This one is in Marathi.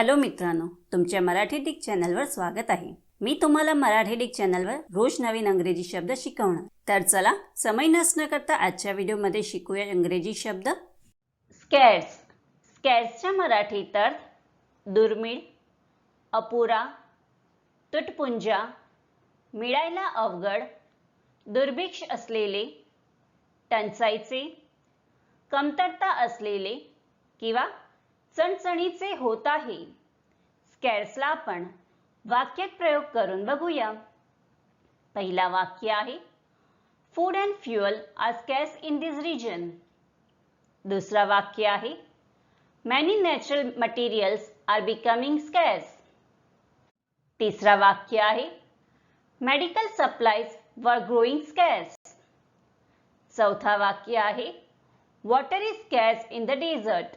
हॅलो मित्रांनो तुमच्या मराठी डिक चॅनलवर स्वागत आहे. मी तुम्हाला मराठी डिक चॅनलवर रोज नवीन अंग्रेजी शब्द शिकवणार. तर चला समय नसणं करता आजच्या व्हिडिओमध्ये शिकूया इंग्रजी शब्द. स्कॅर्स स्कॅर्सच्या मराठीत अर्थ दुर्मिळ अपुरा तुटपुंजा मिळायला अवघड दुर्भिक्ष असलेले टंचाईचे कमतरता असलेले किंवा चणचणीचे होत आहे. स्कॅर्सला आपण वाक्यात प्रयोग करून बघूया. पहिला वाक्य आहे food and fuel are scarce in this region दुसरा वाक्य आहे many natural materials are becoming scarce तिसरा वाक्य आहे medical supplies are growing scarce चौथा वाक्य आहे water is scarce in the desert